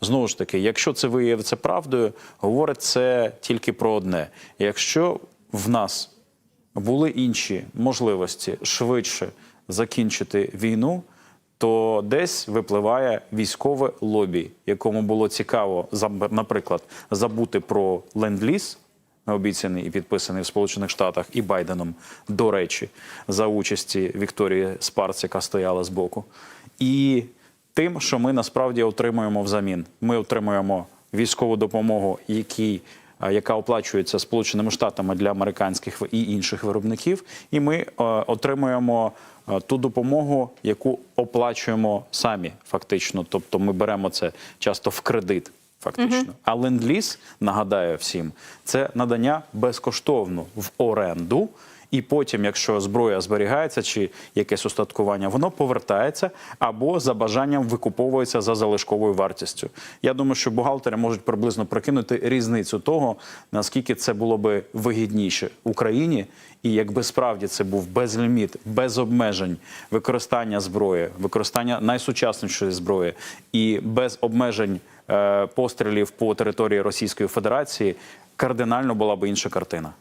Знову ж таки, якщо це виявиться правдою, говорить це тільки про одне: якщо в нас були інші можливості швидше закінчити війну, то десь випливає військове лобі, якому було цікаво, наприклад, забути про ленд-ліз, обіцяний і підписаний в Сполучених Штатах і Байденом, до речі, за участі Вікторії Спарц, яка стояла збоку. І тим, що ми насправді отримуємо взамін. Ми отримуємо військову допомогу, які. яка оплачується Сполученими Штатами для американських і інших виробників, і ми е, отримуємо е, ту допомогу, яку оплачуємо самі, фактично. Тобто ми беремо це часто в кредит. Фактично, а ленд-ліз, нагадаю всім, це надання безкоштовно в оренду. І потім, якщо зброя зберігається чи якесь устаткування, воно повертається або за бажанням викуповується за залишковою вартістю. Я думаю, що бухгалтери можуть приблизно прикинути різницю того, наскільки це було би вигідніше Україні, і якби справді це був безліміт, без обмежень використання зброї, використання найсучаснішої зброї і без обмежень пострілів по території Російської Федерації, кардинально була б інша картина.